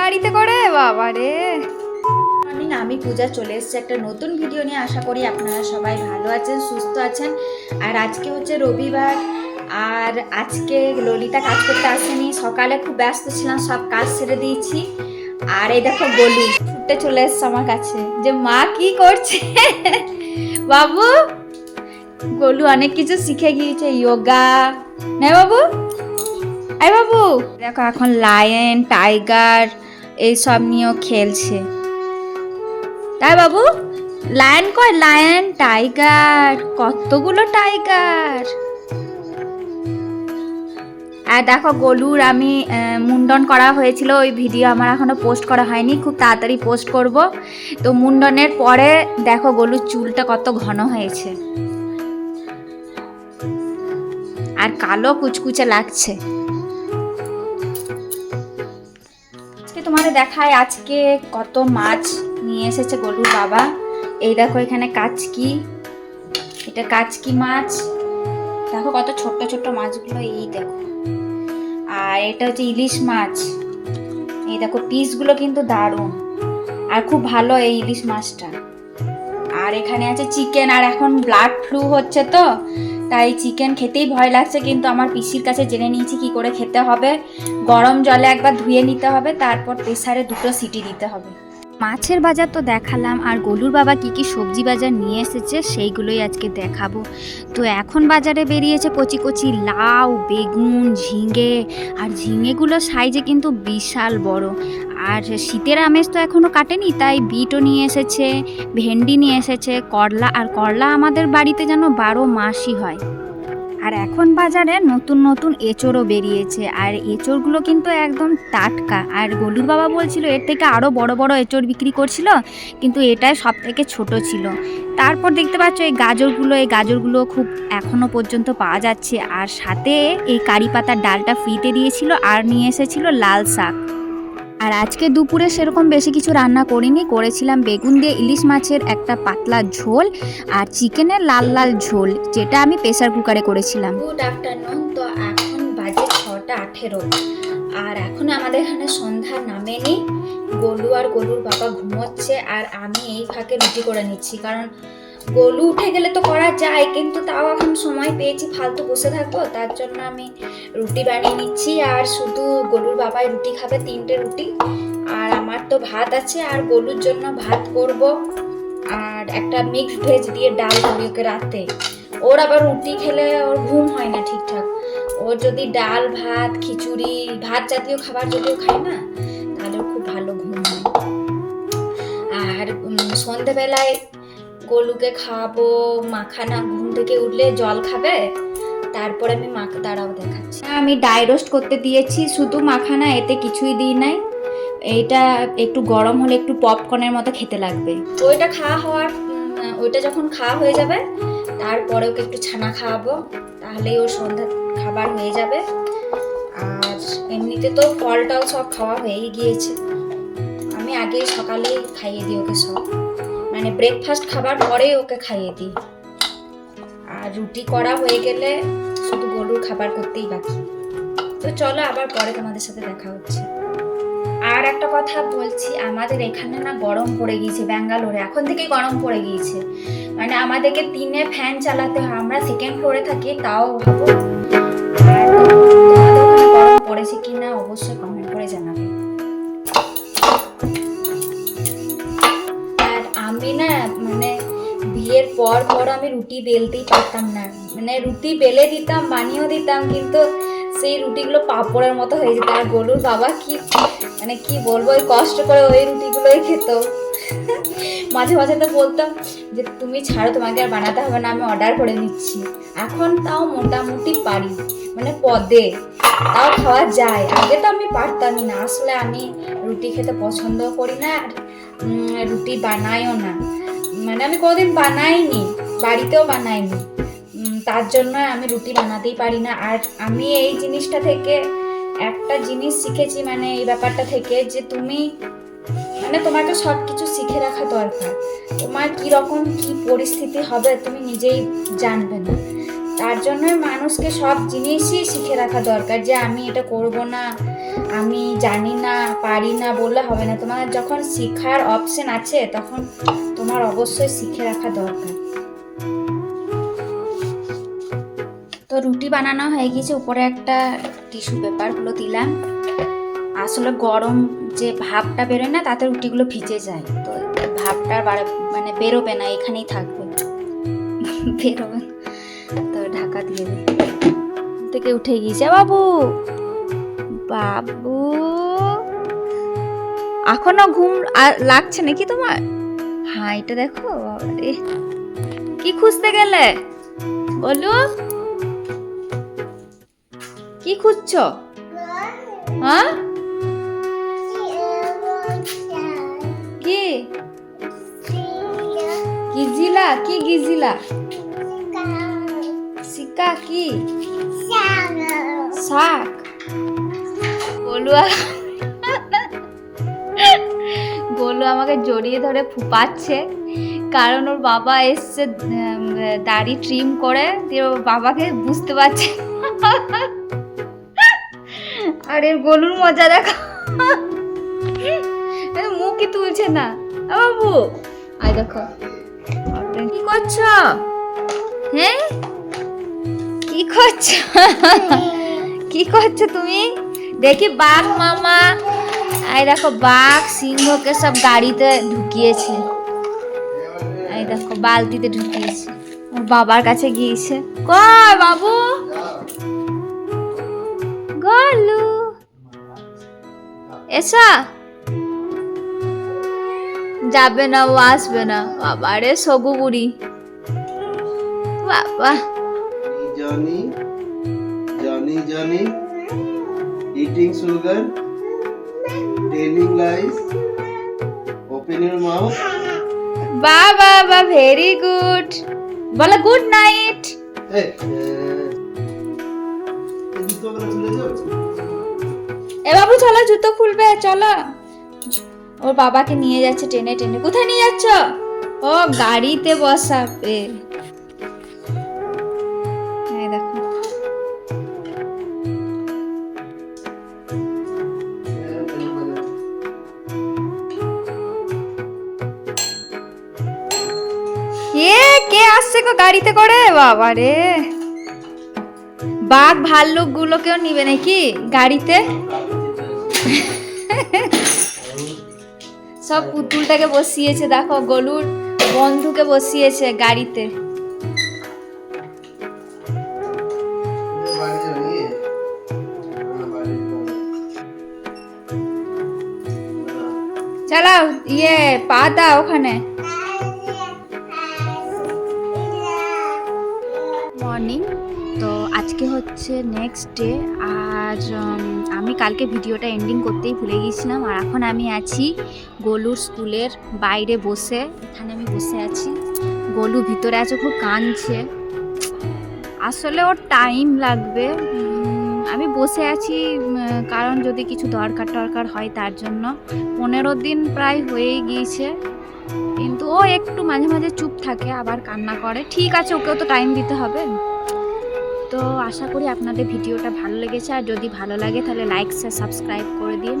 গাড়িতে করে? বাবা রে। মর্নিং আমি পূজা চলে এসেছি। একটা নতুন ভিডিও নিয়ে আশা করি আপনারা সবাই ভালো আছেন সুস্থ আছেন। আর আজকে হচ্ছে রবিবার। আর আজকে ললিতা কাজ করতে আসেনি। সকালে খুব ব্যস্ত ছিলাম সব কাজ ছেড়ে দিয়েছি। আর এই দেখো গলু ছুটে চলে এসছে আমার কাছে। যে মা কি করছে? বাবু গলু অনেক কিছু শিখে গিয়েছে। যোগা না বাবু। আই বাবু, দেখো এখন লায়ন টাইগার এইসব নিয়েও খেলছে। তাই বাবু লায়ন কয়? লায়ন টাইগার কতগুলো টাইগার আর দেখো গলুর, আমি মুন্ডন করা হয়েছিল, ওই ভিডিও আমার এখনও পোস্ট করা হয়নি, খুব তাড়াতাড়ি পোস্ট করব। তো মুন্ডনের পরে দেখো গলুর চুলটা কত ঘন হয়েছে। আর কালো কুচকুচে লাগছে। দেখায় আজকে কত মাছ নিয়ে এসেছে গলুর বাবা। এই দেখো এখানে কাচকি। এটা কাচকি মাছ। দেখো কত ছোট্ট ছোট্ট মাছগুলো এই দেখো। আর এটা হচ্ছে ইলিশ মাছ। এই দেখো পিসগুলো কিন্তু দারুণ। আর খুব ভালো এই ইলিশ মাছটা। আর এখানে আছে চিকেন। আর এখন ব্লাড ফ্লু হচ্ছে তো। তাই চিকেন খেতেই ভয় লাগছে, কিন্তু আমার পিসির কাছে জেনে নিয়েছি কি করে খেতে হবে। গরম জলে একবার ধুয়ে নিতে হবে, তারপর প্রেসারে দুটো সিটি দিতে হবে। মাছের বাজার তো দেখালাম, আর গলুর বাবা কি কি সবজি বাজার নিয়ে এসেছে সেইগুলোই আজকে দেখাবো। তো এখন বাজারে বেরিয়েছে কচি কচি লাউ, বেগুন, ঝিঙে, আর ঝিঙেগুলো সাইজে কিন্তু বিশাল বড়। আর শীতের আমেজ তো এখনও কাটেনি, তাই বিটও নিয়ে এসেছে, ভেন্ডি নিয়ে এসেছে, করলা, আর করলা আমাদের বাড়িতে যেন বারো মাসই হয়। আর এখন বাজারে নতুন নতুন এঁচড়ও বেরিয়েছে, আর এঁচড়গুলো কিন্তু একদম টাটকা। আর গলুর বাবা বলছিল, এর থেকে আরও বড় বড় এঁচড় বিক্রি করছিল, কিন্তু এটাই সব থেকে ছোট ছিল। তারপর দেখতে পাচ্ছ, এই গাজরগুলো এই গাজরগুলো খুব এখনও পর্যন্ত পাওয়া যাচ্ছে। আর সাথে এই কারি পাতার ডালটা ফ্রিতে দিয়েছিল, আর নিয়ে এসেছিল লাল শাক। আর আজকে দুপুরে সেরকম বেশি কিছু রান্না করিনি। করেছিলাম বেগুন দিয়ে ইলিশ মাছের একটা পাতলা ঝোল আর চিকেনের লাল লাল ঝোল, যেটা আমি প্রেসার কুকারে করেছিলাম। গুড আফটারনুন তো এখন বাজে ছটা আঠেরো। আর এখন আমাদের এখানে সন্ধ্যা নামেনি। গলু আর গলুর বাবা ঘুমোচ্ছে, আর আমি এই ফাঁকে রুটি করে নিচ্ছি, কারণ গলু উঠে গেলে তো করা যায়, কিন্তু তাও এখন সময় পেয়েছি ফালতু বসে থাকব, তার জন্য আমি রুটি বানিয়ে নিচ্ছি। আর শুধু গলুর বাবাই রুটি খাবে, তিনটে রুটি। আর আমার তো ভাত আছে, আর গলুর জন্য ভাত করব। আর একটা মিক্সড ভেজ দিয়ে ডাল করি ওকে রাতে। ওর আবার রুটি খেলে ওর ঘুম হয় না ঠিকঠাক। ওর যদি ডাল, ভাত, খিচুড়ি, ভাত জাতীয় খাবার যদিও খায় না, তাহলে খুব ভালো ঘুম হয়। আর সন্ধেবেলায় গলুকে খাওয়াবো, মাখানা, ঘুম থেকে উঠলে জল খাবে। তারপরে আমি মাখা, দাঁড়াও দেখাচ্ছি। আমি ডাই রোস্ট করতে দিয়েছি, শুধু মাখানা, এতে কিছুই দিই নাই। এইটা একটু গরম হলে একটু পপকর্নের মতো খেতে লাগবে। ওইটা খাওয়া হওয়ার ওইটা যখন খাওয়া হয়ে যাবে, তারপরে ওকে একটু ছানা খাওয়াবো, তাহলেই ওর সন্ধ্যা খাবার হয়ে যাবে। আর এমনিতে তো ফল টল সব খাওয়া হয়েই গিয়েছে। আমি আগে সকালেই খাইয়ে দিই ওকে সব। মানে ব্রেকফাস্ট খাবার পরেই ওকে খাইয়ে দিই। আর রুটি করা হয়ে গেলে শুধু গরুর খাবার করতেই বাকি। তো চলো আবার পরে তোমাদের সাথে দেখা হচ্ছে। আর একটা কথা বলছি, আমাদের এখানে না গরম পড়ে গিয়েছে ব্যাঙ্গালোরে। এখন থেকেই গরম পড়ে গিয়েছে। মানে আমাদেরকে তিনে ফ্যান চালাতে হয়। আমরা সেকেন্ড ফ্লোরে থাকি, তাও পড়েছে কি না অবশ্যই কমেন্ট করে জানাবে। বিয়ের পর পর আমি রুটি বেলতেই পারতাম না। মানে রুটি বেলে দিতাম, বানিয়েও দিতাম, কিন্তু সেই রুটিগুলো পাঁপড়ের মতো হয়ে যেত। আর গলুর বাবা, কি মানে কি বলব, ওই কষ্ট করে ওই রুটিগুলোই খেত। মাঝে মাঝে তো বলতাম যে, তুমি ছাড়ো, তোমাকে আর বানাতে হবে না, আমি অর্ডার করে নিচ্ছি এখন তাও মোটামুটি পারি। মানে পদে। তাও খাওয়া যায়। আগে তো আমি পারতামই না। আসলে আমি রুটি খেতে পছন্দ করি না আর রুটি বানাইও না। মানে আমি কোনোদিন বানাইনি, বাড়িতেও বানাইনি। তার জন্য আমি রুটি বানাতেই পারি না। আর আমি এই জিনিসটা থেকে একটা জিনিস শিখেছি মানে এই ব্যাপারটা থেকে যে তুমি মানে তোমাকে সব কিছু শিখে রাখা দরকার। তোমার কি রকম কি পরিস্থিতি হবে তুমি নিজেই জানবে না। তার জন্যই মানুষকে সব জিনিসই শিখে রাখা দরকার যে আমি এটা করব না, আমি জানি না, পারি না, বললে হবে না। তোমার যখন শেখার অপশন আছে, তখন তোমার অবশ্যই শিখে রাখা দরকার। তো রুটি বানানো হয়ে গেছে, উপরে একটা টিস্যু পেপারগুলো দিলাম। আসলে গরম যে ভাবটা বেরোয় না, তাতে রুটিগুলো ভিজে যায়। তো ভাবটা মানে বেরোবে না, এখানেই থাকবে। বেরোবে তো ঢাকা দিয়ে থেকে উঠে গিয়েছে। বাবু! বাবু! এখনও ঘুম লাগছে নাকি তোমার? হ্যাঁ এটা দেখো বাবারে। কি খুঁজতে গেলে? বলু। কি খুঁজছ? হ্যাঁ? কি? গিজিলা কি গিজিলা? সিকা কি? শাক। গোলু আ- আমাকে জড়িয়ে ধরে ফুপাচ্ছে। কারণ ওর বাবা এসছে দাড়ি ট্রিম করে দিয়ে ওর বাবাকে বুঝতে পারছে আর এর গোলুর মজা দেখো। মুখই তুলছে না। বাবু আয় দেখো। কি করছ? হ্যাঁ? কি করছ? কি করছ তুমি? দেখি বাঘ মামা এই দেখো বাঘ সিংহকে সব গাড়িতে ঢুকিয়েছে। এই দেখো বালতিতে ঢুকিয়েছে। ওর বাবার কাছে গিয়েছে। কই বাবু? গলু। এসা। যাবে না ও আসবে না। বাবারে সগু বুড়ি। বাবা। Johnny, Johnny, Johnny, eating sugar, telling lies, open your mouth. বা বাবা ভেরি গুড বলো গুড নাইট এ বাবু চলো জুতো খুলবে চলো। ওর বাবাকে নিয়ে যাচ্ছে টেনে টেনে। কোথায় নিয়ে যাচ্ছ? ও গাড়িতে বসাবে। গো গাড়িতে করে? বাবা রে বাঘ ভাল্লুকগুলো কেউ নিবে নাকি গাড়িতে? সব পুতুলটাকে বসিয়েছে, দেখো, গলুর বন্ধুকে বসিয়েছে গাড়িতে। চালাও ইয়ে পা দাও ওখানে। হচ্ছে নেক্সট ডে আর আমি কালকে ভিডিওটা এন্ডিং করতেই ভুলে গিয়েছিলাম। আর এখন আমি আছি গোলুর স্কুলের বাইরে বসে, এখানে আমি বসে আছি। গোলু ভিতরে আছে, খুব কাঁদছে। আসলে ওর টাইম লাগবে। আমি বসে আছি কারণ যদি কিছু দরকার টরকার হয় তার জন্য। পনেরো দিন প্রায় হয়েই গিয়েছে। কিন্তু ও একটু মাঝে মাঝে চুপ থাকে, আবার কান্না করে। ঠিক আছে, ওকেও তো টাইম দিতে হবে। তো আশা করি আপনাদের ভিডিওটা ভালো লেগেছে। আর যদি ভালো লাগে তাহলে লাইক সাবস্ক্রাইব করে দিন।